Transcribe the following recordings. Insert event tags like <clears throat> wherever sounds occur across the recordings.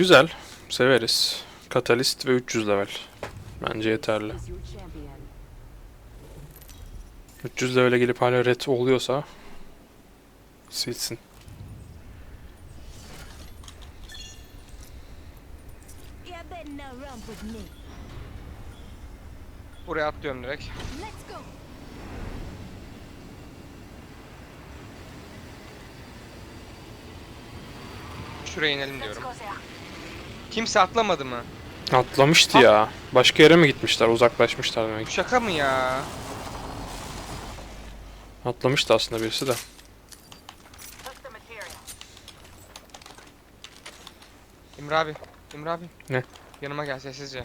Güzel. Severiz. Katalist ve 300 level. Bence yeterli. Is your champion. 300 level'e gelip hala red oluyorsa silsin. Buraya atlıyorum direkt. Şuraya inelim diyorum. Kimse atlamadı mı? Atlamıştı ya. Başka yere mi gitmişler? Uzaklaşmışlar demek. şaka mı ya? Atlamıştı aslında birisi de. Emre abi. Emre abi. Ne? Yanıma gel sessizce.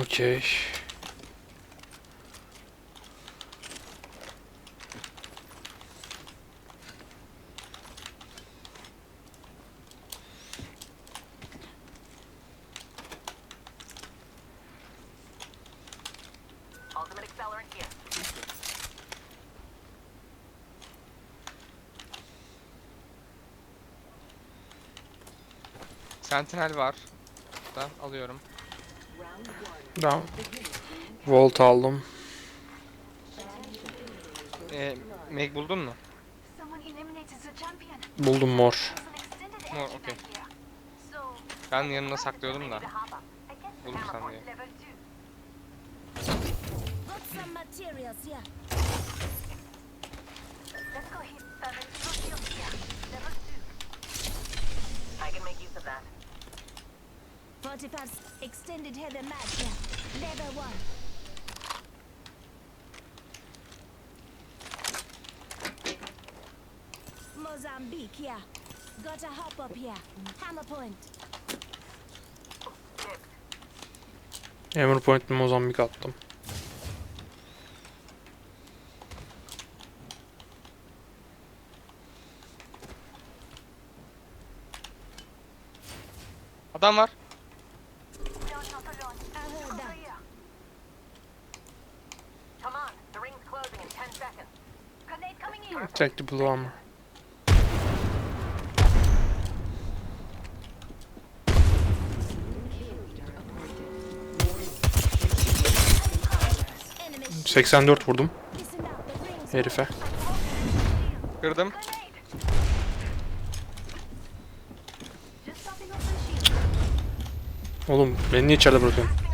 Okey. Sentinel var. Da alıyorum. Tamam. Volt aldım. Ee, Meg buldun mu? Buldum mor. Mor, okey. Ben yanına saklıyordum da. Level two. I can make use of that. 45 extended heavy mag here. Level one. Mozambique here. Got a hop up here. Hammer point. Hammer Point Mozambik attım. Adam var. Take the blue armor. Enemy 84 vurdum herife. Kırdım. Oğlum beni niye içeride bırakıyorsun?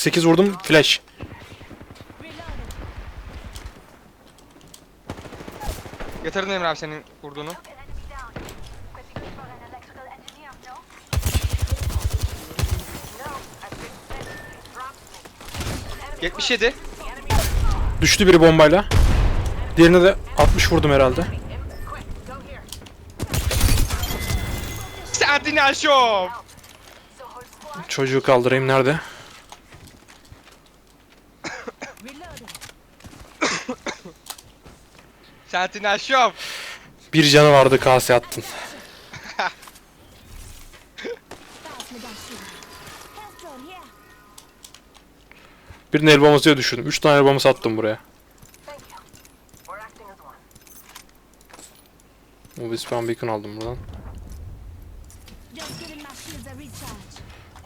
48 vurdum flash. Getirdim Emre abi senin vurduğunu. Took an enemy down. Pretty good for an electrical engineer, no? No, I've been sent. It dropped me. Enemy 77. The enemy Düştü biri bombayla. Diğerine de 60 vurdum herhalde. Sentinel Show. Çocuğu kaldırayım nerede? <coughs> Sentinel Show. Bir canı vardı kase attın. <laughs> Birinin el bombasıya düşürdüm. 3 tane el bombası attım buraya. O bir spam beacon aldım buradan.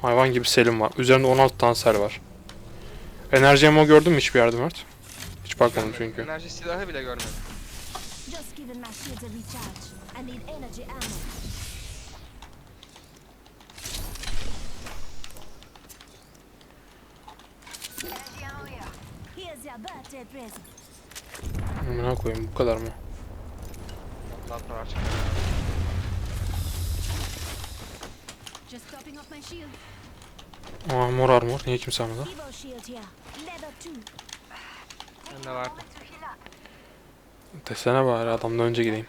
Hayvan gibi selim var. Üzerinde 16 tane sel var. Enerji ammo gördün mü hiçbir yerde Mert? Hiç bakmadım çünkü. Enerji silahı bile görmedim. Just giving my shields a recharge. I need energy ammo. Amına koyayım bu kadar mı? Patlar artık. Aa mor armor niye kimse almadı? Ben de var. Desene bari adamdan önce gideyim.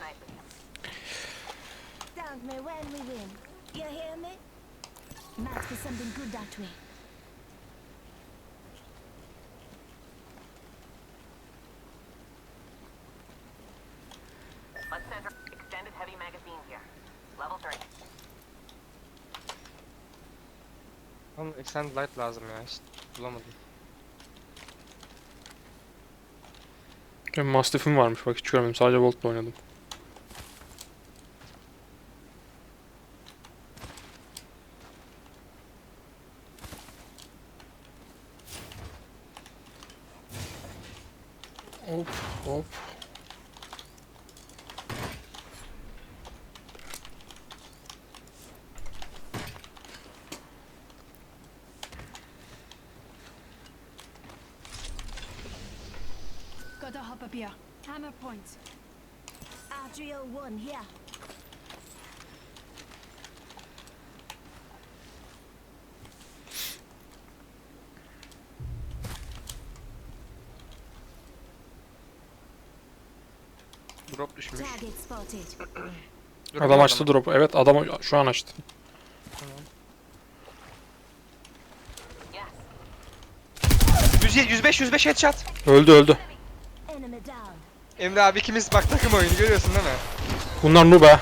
Oğlum extended light lazım ya işte bulamadım. Mastiff'im varmış bak hiç görmedim. Sadece Volt'la oynadım. Hop hop. Here. Hammer point. Adrio 1 here. Drop düşmüş. Target spotted. <clears throat> Dur, Adam açtı drop'u. Evet adam şu an açtı. Yes. 107, 105 105 headshot. Öldü öldü. Emre abi ikimiz bak takım oyunu görüyorsun değil mi? Bunlar noob ha.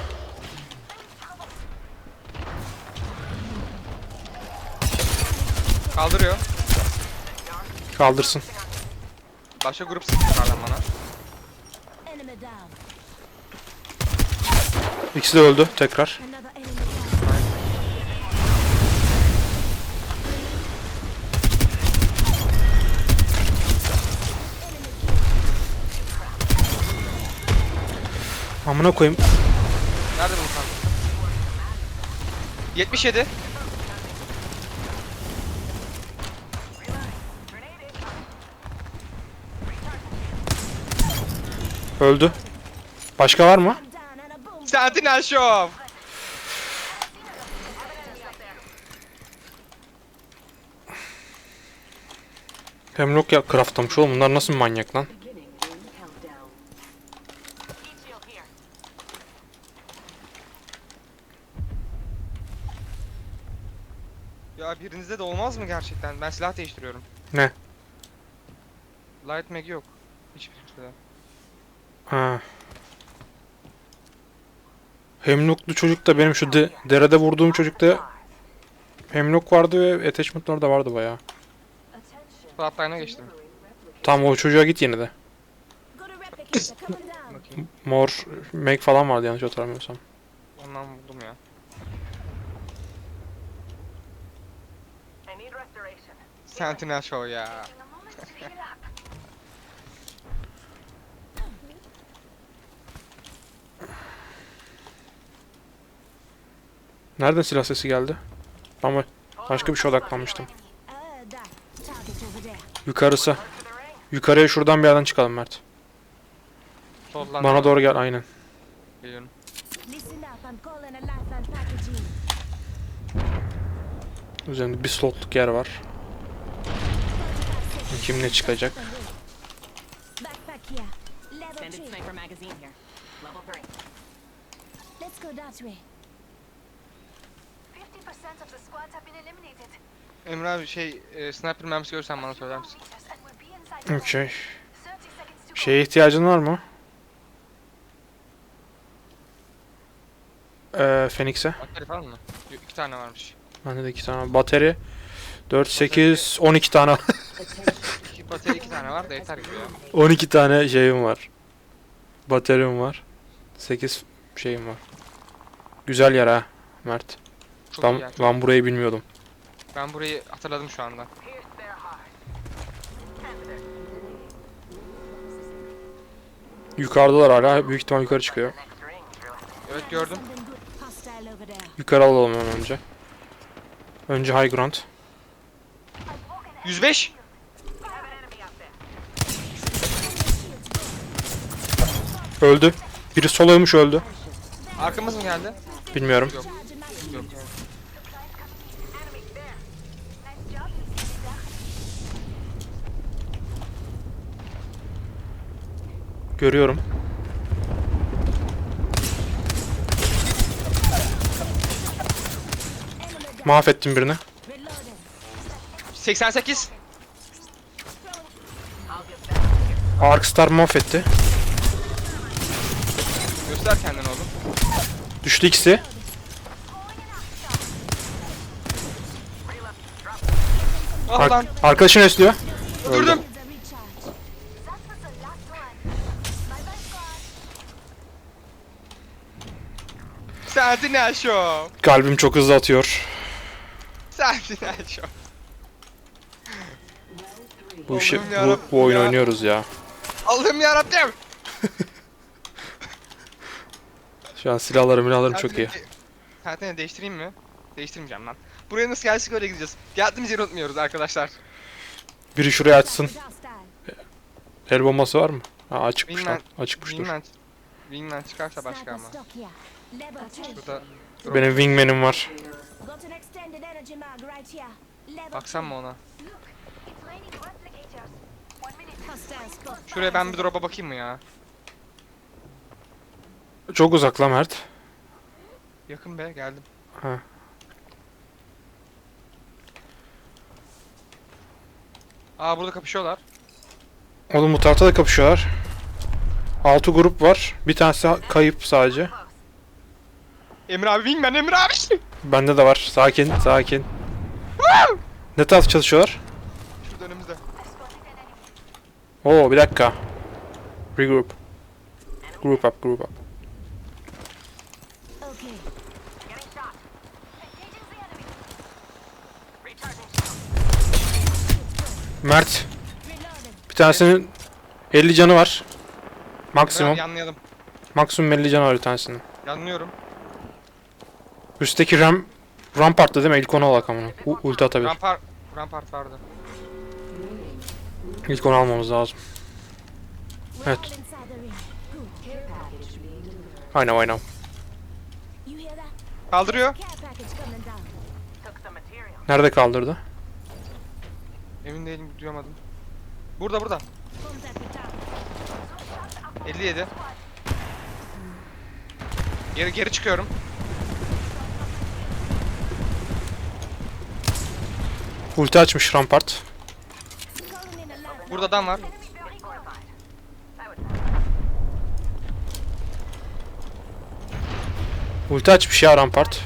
Kaldırıyor. Kaldırsın. Başka grup sıkıyorlar lan bana. İkisi de öldü tekrar. Another Amına koyayım. Nerede bu kanka? 77. Öldü. Başka var mı? Sentinel Show. Hemlock ya craftlamış oğlum. Bunlar nasıl manyak lan? Ya birinizde de olmaz mı gerçekten? Ben silah değiştiriyorum. Ne? Light mag yok. Hiçbir şey. Ha. Hemlocklu çocuk da benim şu de- derede vurduğum çocukta Hemlock vardı ve attachment'lar da vardı bayağı. Flatline'a geçtim. Tamam o çocuğa git yine de. Mor make falan vardı yanlış hatırlamıyorsam. Ondan buldum ya. I need restoration. Sentinel Show ya. Nereden silah sesi geldi? Ama başka bir şeye odaklanmıştım. Yukarısı. Yukarıya şuradan bir yerden çıkalım Mert. Soldan Bana doğru gel aynen. geliyorum. Üzerinde bir slotluk yer var. Kim ne çıkacak? Backpack here. Level Extended 3. sniper magazine here. Level 3. Let's go that way. 50% of the squads have been eliminated. Emre abi şey e, sniper mermisi görürsen bana söyler misin? Okey. ring. 30 seconds to go. Şeye ihtiyacın var mı? Ee, Phoenix'e. Bateri falan mı? Yok, iki tane varmış. Bende de iki tane. Bateri. 4, 8, 12 tane. <laughs> İki bateri iki tane var da yeter gibi ya. 12 tane şeyim var. Baterim var. 8 şeyim var. Güzel yer ha Mert. Çok iyi Ben, yer. ben burayı bilmiyordum. Ben burayı hatırladım şu anda. Yukarıdalar hala. Büyük ihtimal yukarı çıkıyor. Evet gördüm. Something good hostile over there. Yukarı alalım hemen önce. Önce high ground. 105. Öldü. Biri soluymuş öldü. Arkamız mı geldi? Bilmiyorum. Yok. Görüyorum. Mahvettim birini. Reloading. 88. Arkstar mahvetti. Göster kendini oğlum. Düştü ikisi. Ah lan. Ar arkadaşını üstlüyor. Öldüm. Sensin Elşo. Kalbim çok hızlı atıyor. Sensin Elşo. Bu işi bu, bu oyun oynuyoruz ya. Allah'ım yarabbim. <laughs> Şu an silahlarım silahlarım çok iyi. Sentinel değiştireyim mi? Değiştirmeyeceğim lan. Buraya nasıl gelsek öyle gideceğiz. Geldiğimiz yeri unutmuyoruz arkadaşlar. Biri şuraya açsın. El bombası var mı? Ha açıkmış Wingman- lan. Açıkmış dur. Wingman, Wingman çıkarsa başka ama. Şurada Benim wingman'im var. Got an extended energy mag right here. Level baksam mı ona? Şuraya ben bir drop'a bakayım mı ya? Çok uzak lan Mert. Yakın be geldim. Ha. Aa burada kapışıyorlar. Oğlum bu tarafta da kapışıyorlar. 6 grup var. Bir tanesi kayıp sadece. Emir abi Wingman Emir abi. Bende de var. Sakin, sakin. Ne tarafta çalışıyorlar? Şurada önümüzde. Oo bir dakika. Regroup. Group up, group up. Mert, bir tanesinin 50 canı var. Maksimum. yanlayalım. Maksimum 50 canı var bir tanesinin. Yanlıyorum. Üstteki ram Rampart'ta değil mi? İlk onu alak amına. U- Ulti atabilir. Rampart, Rampart vardı. İlk onu almamız lazım. Evet. I know, I? Kaldırıyor. Nerede kaldırdı? Emin değilim duyamadım. Burada burada. Contact with town. 57. Geri geri çıkıyorum. Ulti açmış Rampart. Burada adam var. Ulti açmış ya Rampart.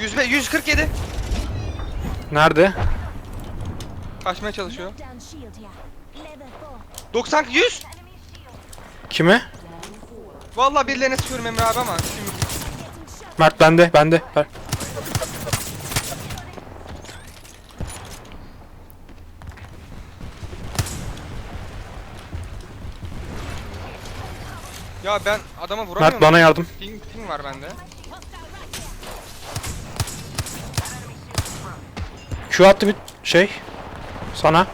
100 ve 147. Nerede? Kaçmaya çalışıyor. Knockdown shield here. Level four. 90 100. enemy shield. Kime? Vallahi birilerine sıkıyorum Emre abi ama. Şimdi. Mert bende, bende. Ver. ya ben adama vuramıyorum. Mert bana yardım. Ping, ping var bende. Q attı bir şey. Sana.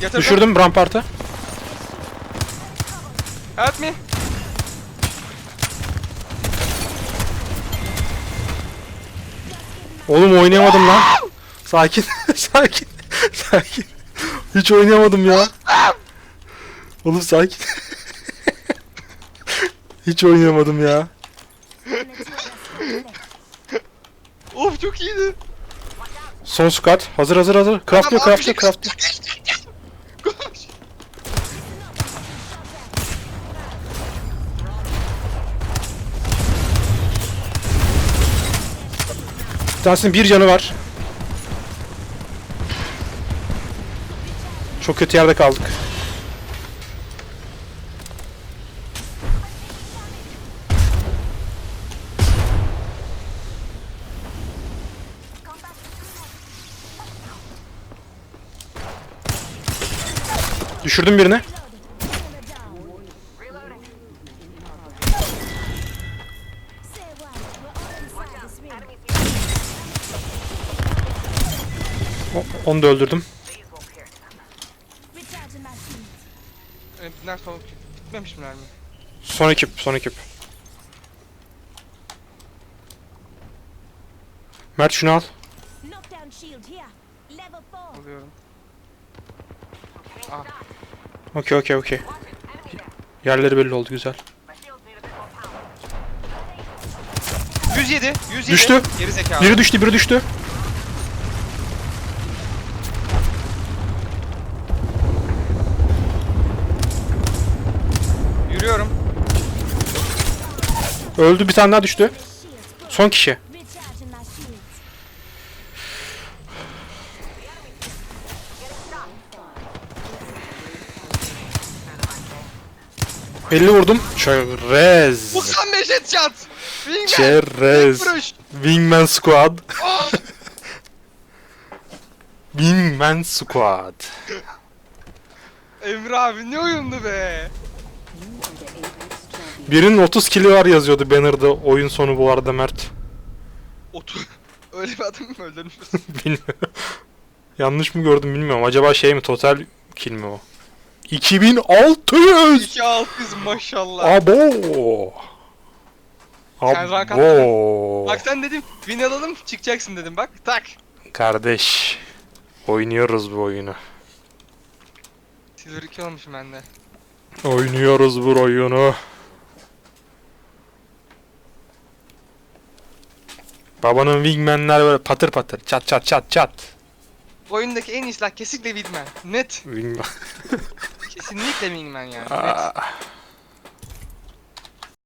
Yatırdım. Düşürdüm Rampart'ı. Help me. Oğlum oynayamadım lan. Sakin, <laughs> sakin, sakin. Hiç oynayamadım ya. Oğlum sakin. <laughs> Hiç oynayamadım ya. Of çok iyiydi. Son squad. Hazır hazır hazır. Craftlıyor, craftlıyor, craftlıyor. Koş. Bir tanesinin bir canı var. Çok kötü yerde kaldık. Here. O- Onu da öldürdüm. Son mi? Son ekip, son ekip. Mert şunu al. Alıyorum. Ah. Okey okey okey. Yerleri belli oldu güzel. My shields need a bit more power. 107. 107. Düştü. Geri zekalı. Biri düştü, biri düştü. Yürüyorum. Öldü, bir tane daha düştü. Son kişi. Recharging my shields. 50 vurdum. Çerez. 95 headshot. Wingman. Çerez. Wingman Squad. Oh! <laughs> Wingman Squad. Emre abi ne oyundu be. Birinin 30 kili var yazıyordu banner'da oyun sonu bu arada Mert. Otu. <laughs> Öyle bir adam mı öldürmüş? <laughs> Bilmiyorum. Yanlış mı gördüm bilmiyorum. Acaba şey mi total kill mi o? 2600! 2600 maşallah. Abo! Sen rank Abo! Bak sen dedim win alalım çıkacaksın dedim bak tak. Kardeş. Oynuyoruz bu oyunu. Silver 2 olmuşum ben de. Oynuyoruz bu oyunu. Babanın wingmanler böyle patır patır çat çat çat çat. Oyundaki en iyi silah kesinlikle Wingman. Net. Wingman. <laughs> Kesinlikle Wingman yani. Aa,